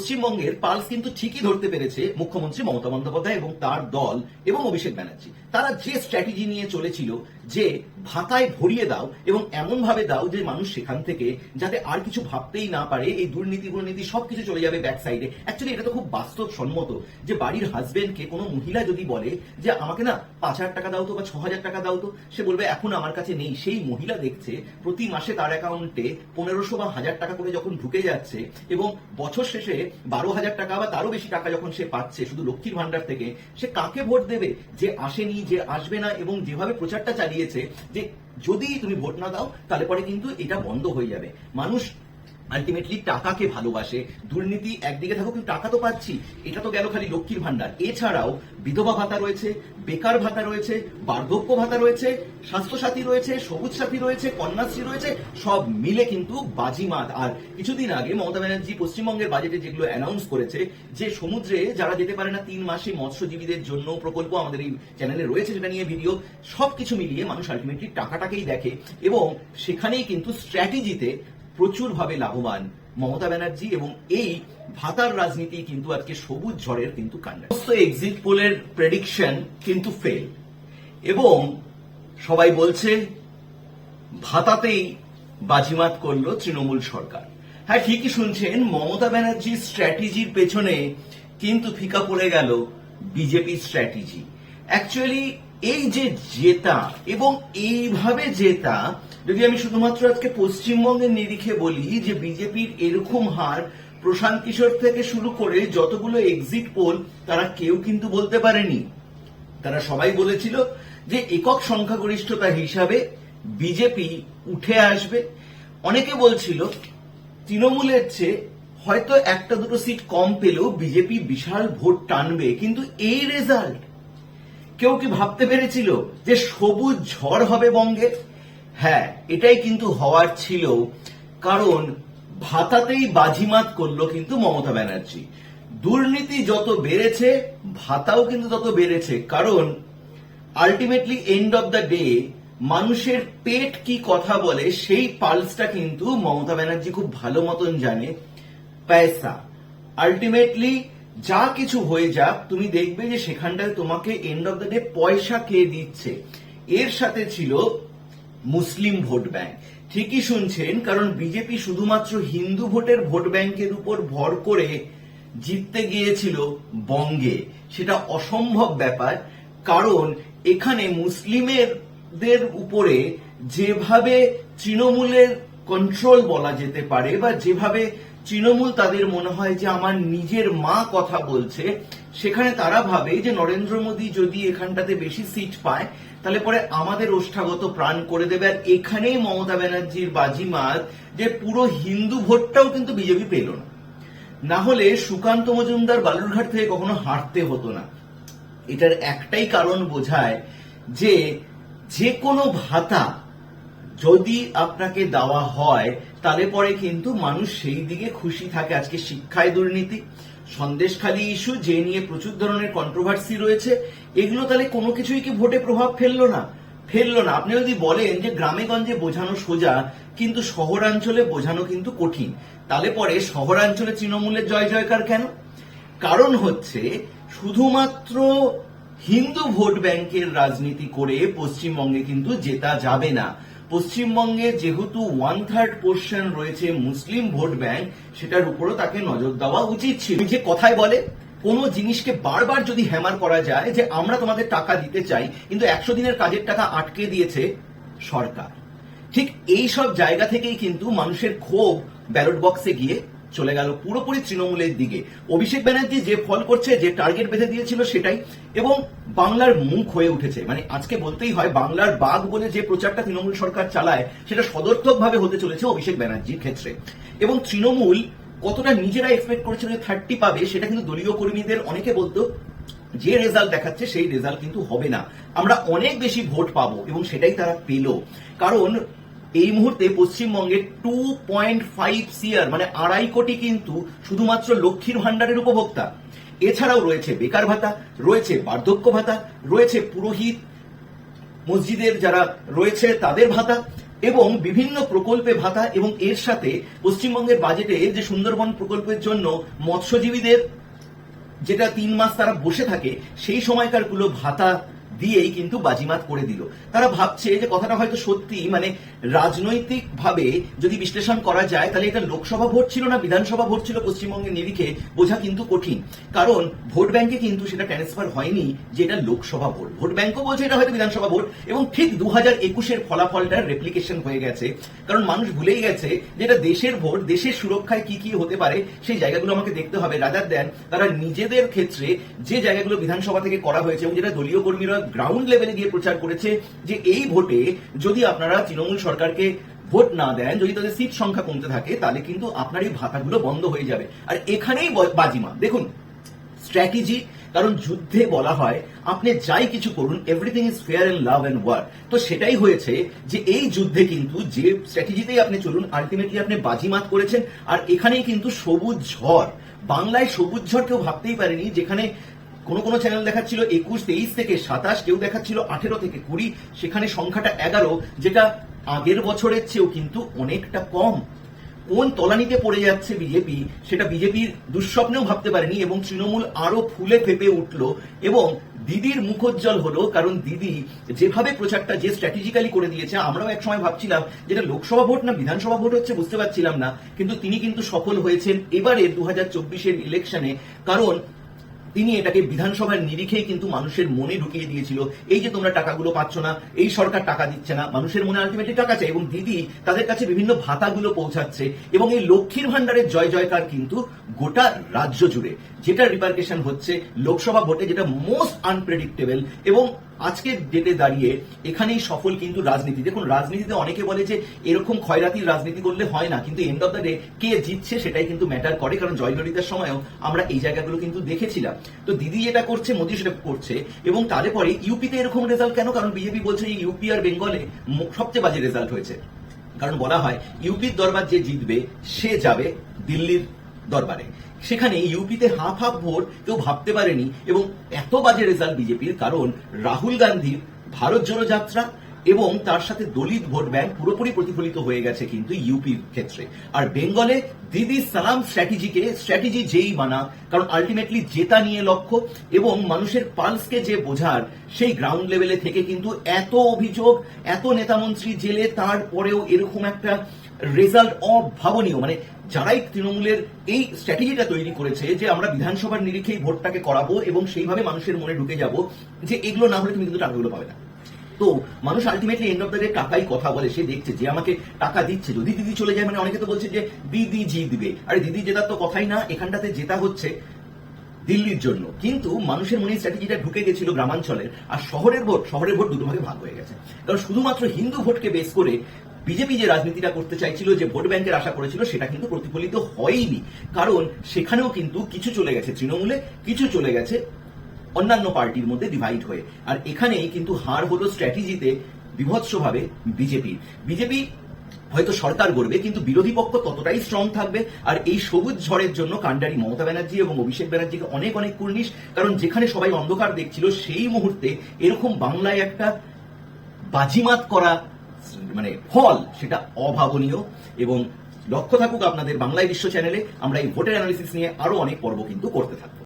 পশ্চিমবঙ্গের পালস কিন্তু ঠিকই ধরতে পেরেছে মুখ্যমন্ত্রী মমতা বন্দ্যোপাধ্যায় এবং তার দল এবং অভিষেক ব্যানার্জি। তারা যে স্ট্র্যাটেজি নিয়ে চলেছিল যে ভাতায় ভরিয়ে দাও এবং এমন ভাবে দাও যে মানুষ সেখান থেকে যাতে আর কিছু ভাবতেই না পারে, এই দুর্নীতি দুর্নীতি সবকিছু চলে যাবে ব্যাক সাইডে অ্যাকচুয়ালি এটা তো খুব বাস্তবসম্মত যে বাড়ির হাজবেন্ডকে কোনো মহিলা যদি বলে যে, আমাকে না পাঁচ হাজার টাকা দাও তো বা ছ হাজার টাকা দাও তো, সে বলবে, এখন আমার কাছে নেই। সেই মহিলা দেখছে প্রতি মাসে তার অ্যাকাউন্টে পনেরোশো বা হাজার টাকা করে যখন ঢুকে যাচ্ছে এবং বছর শেষে বারো হাজার টাকা বা তারও বেশি টাকা যখন সে পাচ্ছে শুধু লক্ষ্মীর ভান্ডার থেকে, সে কাকে ভোট দেবে? যে আসেনি, যে আসবে না এবং যেভাবে প্রচারটা চালিয়েছে যে যদি তুমি ভোট না দাও, তাহলে পরে কিন্তু এটা বন্ধ হয়ে যাবে। মানুষ আলটিমেটলি টাকাকে ভালোবাসে। দুর্নীতি একদিকে থাকুক, কিন্তু টাকা তো পাচ্ছি। এটা তো গেল খালি লক্ষ্মীর ভান্ডার এছাড়াও বিধবা ভাতা রয়েছে, বেকার ভাতা রয়েছে, বার্ধক্য ভাতা রয়েছে, স্বাস্থ্যসাথী রয়েছে সবুজ সাথী রয়েছে, কন্যাশ্রী রয়েছে, সব মিলে কিন্তু বাজিমাত। আর কিছুদিন আগে মমতা ব্যানার্জি পশ্চিমবঙ্গের বাজেটে যেগুলো অ্যানাউন্স করেছে, যে সমুদ্রে যারা যেতে পারে না তিন মাসে মৎস্যজীবীদের জন্য প্রকল্প আমাদের এই চ্যানেলে রয়েছে সেটা নিয়ে ভিডিও সবকিছু মিলিয়ে মানুষ আলটিমেটলি টাকাটাকেই দেখে এবং সেখানেই কিন্তু স্ট্র্যাটেজিতে প্রচুরভাবে লাভবান। মমতা ব্যানার্জি এবং এই ভাতার রাজনীতি কিন্তু আজকে সবুজ ঝড়ের কিন্তু কান্না এক্সিট পোলের প্রেডিকশন কিন্তু ফেল এবং সবাই বলছে, ভাতাতেই বাজিমাত করল তৃণমূল সরকার। হ্যাঁ ঠিকই শুনছেন, মমতা ব্যানার্জির স্ট্র্যাটেজির পেছনে কিন্তু ফিকা পড়ে গেল বিজেপি স্ট্র্যাটেজি অ্যাকচুয়ালি এই যে জেতা এবং এইভাবে জেতা যদি আমি শুধুমাত্র আজকে পশ্চিমবঙ্গের নিরিখে বলি যে বিজেপির এরকম হার প্রশান্ত কিশোর থেকে শুরু করে যতগুলো এক্সিট পোল তারা কেউ কিন্তু বলতে পারেনি। তারা সবাই বলেছিল যে একক সংখ্যাগরিষ্ঠতা হিসাবে বিজেপি উঠে আসবে। অনেকে বলছিল তৃণমূলের চেয়ে হয়তো একটা দুটো সিট কম পেলেও বিজেপি বিশাল ভোট টানবে, কিন্তু এই রেজাল্ট কেউ কি ভাবতে পেরেছিল যে সবুজ ঝড় হবে বঙ্গে? হ্যাঁ এটাই কিন্তু হওয়ার ছিল কারণ ভাতাতেই বাজিমাত করল কিন্তু মমতা ব্যানার্জি। দুর্নীতি যত বেড়েছে, ভাতাও কিন্তু তত বেড়েছে, কারণ ultimately end of the day মানুষের পেট কি কথা বলে সেই পালসটা কিন্তু মমতা ব্যানার্জি খুব ভালো মতন জানে, পয়সা। আলটিমেটলি যা কিছু হয়ে যাক, তুমি দেখবে যে সেখানটায় তোমাকে এন্ড অফ দ্য ডে পয়সা কে দিচ্ছে। এর সাথে ছিল মুসলিম ভোট ব্যাংক। ঠিকই শুনছেন, কারণ বিজেপি শুধুমাত্র হিন্দু ভোটের ভোট ব্যাংকের উপর ভর করে জিততে গিয়েছিল বঙ্গে। সেটা অসম্ভব ব্যাপার, কারণ এখানে মুসলিমেরদের উপরে যেভাবে তৃণমূলের কন্ট্রোল বলা যেতে পারে বা যেভাবে তৃণমূল তাদের মনে হয় যে আমার নিজের মা কথা বলছে, সেখানে তারা ভাবে যে নরেন্দ্র মোদী যদি এখানটাতে বেশি সিট পায়, তাহলে পরে আমাদের ওষ্ঠাগত প্রাণ করে দেবে। আর এখানেই মমতা ব্যানার্জির বাজিমাত যে পুরো হিন্দু ভোটটাও কিন্তু বিজেপি পেল না। না হলে সুকান্ত মজুমদার বালুরঘাট থেকে কখনো হাঁটতে হতো না। এটার একটাই কারণ বোঝায় যে যে কোনো ভাতা যদি আপনাকে দেওয়া হয়, তাহলে পরে কিন্তু মানুষ সেই দিকে খুশি থাকে। আজকে শিক্ষায় দুর্নীতি, সন্দেশখালী ইস্যু যে নিয়ে প্রচুর ধরনের কন্ট্রোভার্সি রয়েছে, এগুলো তাহলে কোনো কিছুই কি ভোটে প্রভাব ফেলল না? ফেলল না। আপনি যদি বলেন যে গ্রামে গঞ্জে বোঝানো সোজা, কিন্তু শহরাঞ্চলে বোঝানো কিন্তু কঠিন, তাহলে পরে শহরাঞ্চলে তৃণমূলের জয় জয়কার কেন? কারণ হচ্ছে, শুধুমাত্র হিন্দু ভোট ব্যাংকের রাজনীতি করে পশ্চিমবঙ্গে কিন্তু জেতা যাবে না। পশ্চিমবঙ্গে যেহেতু ওয়ান থার্ড পোর্শন রয়েছে মুসলিম ভোট ব্যাংক, সেটার উপরও তাকে নজর দেওয়া উচিত ছিল। যে কথায় বলে, কোনো জিনিসকে বারবার যদি হ্যামার করা যায় যে আমরা তোমাদের টাকা দিতে চাই, কিন্তু একশো দিনের কাজের টাকা আটকে দিয়েছে সরকার। ঠিক এই সব জায়গা থেকেই কিন্তু মানুষের ক্ষোভ ব্যালট বক্সে গিয়ে চলে গেল পুরোপুরি তৃণমূলের দিকে। অভিষেক ব্যানার্জি যে ফল করছে, যে টার্গেট বেঁধে দিয়েছিল সেটাই এবং বাংলার মুখ হয়ে উঠেছে। মানে আজকে বলতেই হয় বাংলার বাঘ বলে যে প্রচারটা তৃণমূল সরকার চালায়, সেটা সদর্থক ভাবে হতে চলেছে অভিষেক ব্যানার্জির ক্ষেত্রে। এবং তৃণমূল কতটা নিজেরা এক্সপেক্ট করেছিল যে থার্টি পাবে, সেটা কিন্তু দলীয় কর্মীদের অনেকে বলতো, যে রেজাল্ট দেখাচ্ছে সেই রেজাল্ট কিন্তু হবে না। আমরা অনেক বেশি ভোট পাবো এবং সেটাই তারা পেল। কারণ এই মুহূর্তে পশ্চিমবঙ্গে টু পয়েন্ট ফাইভ সিয়ার মানে আড়াই কোটি কিন্তু শুধুমাত্র লক্ষ্মীর ভান্ডারের উপভোক্তা। এছাড়াও রয়েছে বেকার ভাতা, রয়েছে বার্ধক্য ভাতা, রয়েছে পুরোহিত, মসজিদের যারা রয়েছে তাদের ভাতা, এবং বিভিন্ন প্রকল্পে ভাতা, এবং এর সাথে পশ্চিমবঙ্গের বাজেটে যে সুন্দরবন প্রকল্পের জন্য মৎস্যজীবীদের, যেটা তিন মাস তারা বসে থাকে, সেই সময়কারগুলো ভাতা দিয়েই কিন্তু বাজিমাত করে দিল। তারা ভাবছে যে কথাটা হয়তো সত্যি মানে রাজনৈতিক ভাবে যদি বিশ্লেষণ করা যায়, তাহলে এটা লোকসভা ভোট ছিল না, বিধানসভা ভোট ছিল পশ্চিমবঙ্গের নিরিখে, বোঝা কিন্তু কঠিন। কারণ ভোট ব্যাংকে কিন্তু সেটা ট্রান্সফার হয়নি যে এটা লোকসভা ভোট। ভোট ব্যাংকও বলছে এটা হয়তো বিধানসভা ভোট, এবং ঠিক দু হাজার একুশের ফলাফলটার রেপ্লিকেশন হয়ে গেছে। কারণ মানুষ ভুলেই গেছে যে এটা দেশের ভোট, দেশের সুরক্ষায় কি কি হতে পারে, সেই জায়গাগুলো আমাকে দেখতে হবে। রাজার দেন তারা নিজেদের ক্ষেত্রে যে জায়গাগুলো বিধানসভা থেকে করা হয়েছে, এবং যেটা দলীয় কর্মীরা গ্রাউন্ড লেভেলে গিয়ে প্রচার করেছে যে এই ভোটে যদি আপনারা তৃণমূল সরকারকে ভোট না দেন, যদি তাদের সিট সংখ্যা কমতে থাকে, তাহলে কিন্তু আপনার এই ভাতাগুলো বন্ধ হয়ে যাবে। আর এখানেই বাজিমা দেখুন স্ট্র্যাটেজি কারণ যুদ্ধে বলা হয়, আপনি যাই কিছু করুন everything is fair and love and war তো সেটাই হয়েছে যে এই যুদ্ধে কিন্তু যে স্ট্র্যাটেজিতেই আপনি চলুন আলটিমেটলি আপনি বাজিমাত করেছেন। আর এখানেই কিন্তু সবুজ ঝড়। বাংলায় সবুজ ঝড় কেউ ভাবতেই পারেনি, যেখানে কোন কোন চ্যানেল দেখাচ্ছিল একুশ, তেইশ থেকে সাতাশ, কেউ দেখাচ্ছিল আঠেরো থেকে কুড়ি, সেখানে সংখ্যাটা এগারো, যেটা আগের বছরের চেয়েও কিন্তু অনেকটা কম। কোন তলানিতে পড়ে যাচ্ছে বিজেপি, সেটা বিজেপির দুঃস্বপ্নেও ভাবতে পারেনি এবং তৃণমূল আরও ফুলে ফেপে উঠল এবং দিদির মুখোজ্জ্বল হলো, কারণ দিদি যেভাবে প্রচারটা যে স্ট্র্যাটেজিক্যালি করে দিয়েছে, আমরাও এক সময় ভাবছিলাম যেটা লোকসভা ভোট না বিধানসভা ভোট হচ্ছে বুঝতে পারছিলাম না, কিন্তু তিনি কিন্তু সফল হয়েছেন এবারে দু হাজার চব্বিশের ইলেকশনে কারণ তিনি এটাকে বিধানসভার নিরিখেই কিন্তু মানুষের মনে ঢুকিয়ে দিয়েছিল। এই যে তোমরা টাকাগুলো পাচ্ছ না, এই সরকার টাকা দিচ্ছে না, মানুষের মনে আলটিমেটলি টাকা চাই এবং দিদি তাদের কাছে বিভিন্ন ভাতাগুলো পৌঁছাচ্ছে এবং এই লক্ষ্মীর ভান্ডারের জয় জয়কার কিন্তু গোটা রাজ্য জুড়ে। যেটা রিপার্কেশন হচ্ছে, লোকসভা ভোটে যেটা মোস্ট আনপ্রেডিক্টেবল এবং আজকের ডেটে দাঁড়িয়ে এখানেই সফল কিন্তু রাজনীতি। দেখুন, রাজনীতিতে অনেকে বলে যে এরকম ক্ষয়রাতির রাজনীতি করলে হয় না, কিন্তু এন্ড অফ দ্য ডে কে জিতছে সেটাই কিন্তু ম্যাটার করে, কারণ জয়ললিতার সময়ও আমরা এই জায়গাগুলো কিন্তু দেখেছিলাম। তো দিদি যেটা করছে, মোদী সেটা করছে, এবং তারপরে ইউপিতে এরকম রেজাল্ট কেন? কারণ বিজেপি বলছে ইউপি আর বেঙ্গলে সবচেয়ে বাজে রেজাল্ট হয়েছে। কারণ বলা হয় ইউপির দরবার যে জিতবে, সে যাবে দিল্লির দরবারে। সেখানে ইউপিতে হাফ হাফ ভোট কেউ ভাবতে পারেনি এবং এত বাজে রেজাল্ট বিজেপির, কারণ রাহুল গান্ধীর ভারত জোড়ো যাত্রা এবং তার সাথে দলিত ভোট ব্যাংক পুরোপুরি প্রতিফলিত হয়ে গেছে কিন্তু ইউপির ক্ষেত্রে। আর বেঙ্গলে দিদি সালাম স্ট্র্যাটেজিকে, স্ট্র্যাটেজি যেই বানা, কারণ আলটিমেটলি জেতা নিয়ে লক্ষ্য এবং মানুষের পালসকে যে বোঝার, সেই গ্রাউন্ড লেভেলে থেকে কিন্তু এত অভিযোগ, এত নেতামন্ত্রী জেলে তারপরেও এরকম একটা রেজাল্ট অভাবনীয়। মানে যারাই তৃণমূলের এই স্ট্র্যাটেজিটা তৈরি করেছে যে আমরা বিধানসভার নিরিখেই ভোটটাকে করাবো এবং সেইভাবে মানুষের মনে ঢুকে যাব যে এগুলো না হলে তুমি কিন্তু টাকাগুলো পাবে না। তো মানুষ ultimately end of the day টাকাই কথা বলে, সে দেখছে যে আমাকে টাকা দিচ্ছে। যদি দিদি চলে যায় মানে অনেকে তো বলছে যে দিদি জিতবে আরে দিদি জেতার তো কথাই না, এখানটাতে জেতা হচ্ছে দিল্লির জন্য। কিন্তু মানুষের মনে স্ট্র্যাটেজিটা ঢুকে গেছিল গ্রামাঞ্চলের, আর শহরের ভোট শহরের ভোট দুটো ভাগে ভাগ হয়ে গেছে। কারণ শুধুমাত্র হিন্দু ভোটকে বেস করে বিজেপি যে রাজনীতিটা করতে চাইছিল, যে ভোট ব্যাংকের আশা করেছিল, সেটা কিন্তু প্রতিফলিত হয়নি। কারণ সেখানেও কিন্তু কিছু চলে গেছে তৃণমূলে, কিছু চলে গেছে অন্যান্য পার্টির মধ্যে ডিভাইড হয়ে। আর এখানেই কিন্তু হার হলো স্ট্র্যাটেজিতে বিভৎসভাবে বিজেপি বিজেপি হয়তো সরকার গড়বে, কিন্তু বিরোধী পক্ষ ততটাই স্ট্রং থাকবে। আর এই সবুজ ঝড়ের জন্য কাণ্ডারি মমতা ব্যানার্জি এবং অভিষেক ব্যানার্জিকে অনেক অনেক কুর্নিশ। কারণ যেখানে সবাই অন্ধকার দেখছিল, সেই মুহূর্তে এরকম বাংলায় একটা বাজিমাত করা মানে ফল, সেটা অভাবনীয় এবং লক্ষ্য থাকুক আপনাদের বাংলায় বিশ্ব চ্যানেলে, আমরা এই ভোটের অ্যানালিসিস নিয়ে আরও অনেক পর্ব কিন্তু করতে থাকব।